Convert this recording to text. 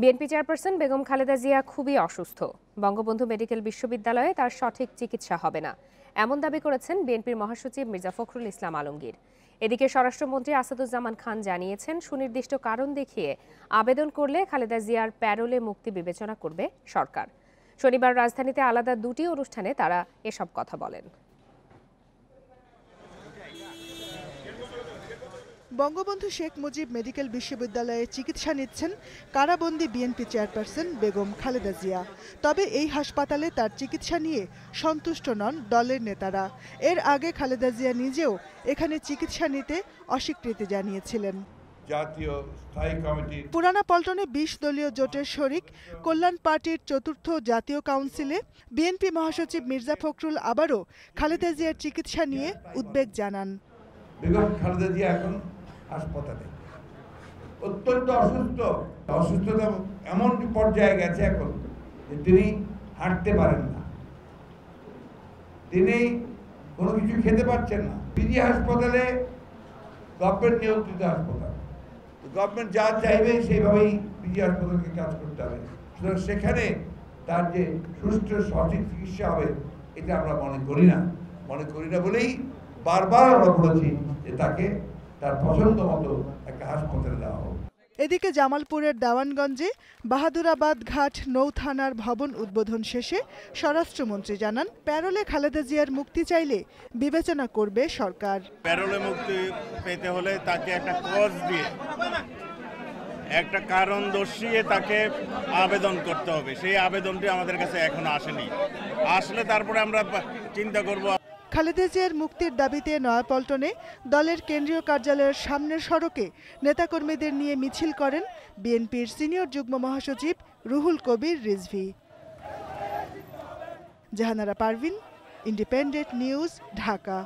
BNP chairperson Begum Khaleda Zia খুবই অসুস্থ। Bangabandhu medical বিশ্ববিদ্যালয়ে তার সঠিক চিকিৎসা হবে না। এমন দাবি করেছেন বিএনপির মহাসচিব মির্জা ফখরুল ইসলাম আলমগীর। এদিকে স্বরাষ্ট্রমন্ত্রী আসাদুজ্জামান খান জানিয়েছেন, সুনির্দিষ্ট কারণ দেখিয়ে আবেদন করলে খালেদা জিয়ার প্যারোলে মুক্তি বিবেচনা করবে সরকার। শনিবার রাজধানীতে আলাদা দুটি অনুষ্ঠানে তারা এসব কথা বলেন। বঙ্গবন্ধু শেখ মুজিব মেডিকেল বিশ্ববিদ্যালয়ে চিকিৎসা নিচ্ছেন কারাবন্দী বিএনপি চেয়ারপারসন বেগম খালেদা জিয়া। তবে এই হাসপাতালে তার চিকিৎসা নিয়ে সন্তুষ্ট নন দলের নেতারা। এর আগে খালেদা জিয়া নিজেও এখানে চিকিৎসা নিতে অস্বীকৃতি জানিয়েছিলেন। জাতীয় স্থায়ী কমিটির পুরানা পল্টনে বিশ দলীয় জোটের শরিক কল্যাণ পার্টির চতুর্থ জাতীয় কাউন্সিলে বিএনপি মহাসচিব মির্জা ফখরুল আবারও খালেদা জিয়ার চিকিৎসা নিয়ে উদ্বেগ জানান। বেগম খালেদা জিয়া এখন হাসপাতালে। অত্যন্ত অসুস্থ। অসুস্থতা এমন পর্যায়ে গেছে এখন যে তিনি হাঁটতে পারেন না। তিনি কোনো কিছু খেতে পারছেন না। পিজি হাসপাতালে গভর্নমেন্ট নিয়ন্ত্রিত হাসপাতাল। গভর্নমেন্ট যা চাইবে সেইভাবেই পিজি হাসপাতালকে কাজ করতে হবে। সুতরাং সেখানে তার যে সুষ্ঠু সঠিক চিকিৎসা হবে, এটা আমরা মনে করি না। মনে করি না বলেই বারবার আমরা বলেছি যে তাকে তার পছন্দ মতো একটা হাসপাতালে দেওয়া হোক। এদিকে জামালপুরের দেওয়ানগঞ্জে বাহাদুরাবাদ ঘাট নৌ থানার ভবন উদ্বোধন শেষে স্বরাষ্ট্রমন্ত্রী জানান প্যারোলে খালেদা জিয়ার মুক্তি চাইলে বিবেচনা করবে সরকার। প্যারোলে মুক্তি পেতে হলে তাকে একটা কজ দিয়ে একটা কারণ দর্শিয়ে তাকে আবেদন করতে হবে। সেই আবেদনটি আমাদের কাছে এখনও আসেনি। আসলে তারপরে আমরা চিন্তা করব খালেদা জিয়ার মুক্তির দাবিতে নয়াপল্টনে দলের কেন্দ্রীয় কার্যালয়ের সামনের সড়কে নেতাকর্মীদের নিয়ে মিছিল করেন বিএনপির সিনিয়র যুগ্ম মহাসচিব Ruhul Kabir Rizvi. Jahanara Parvin, independent news, Dhaka.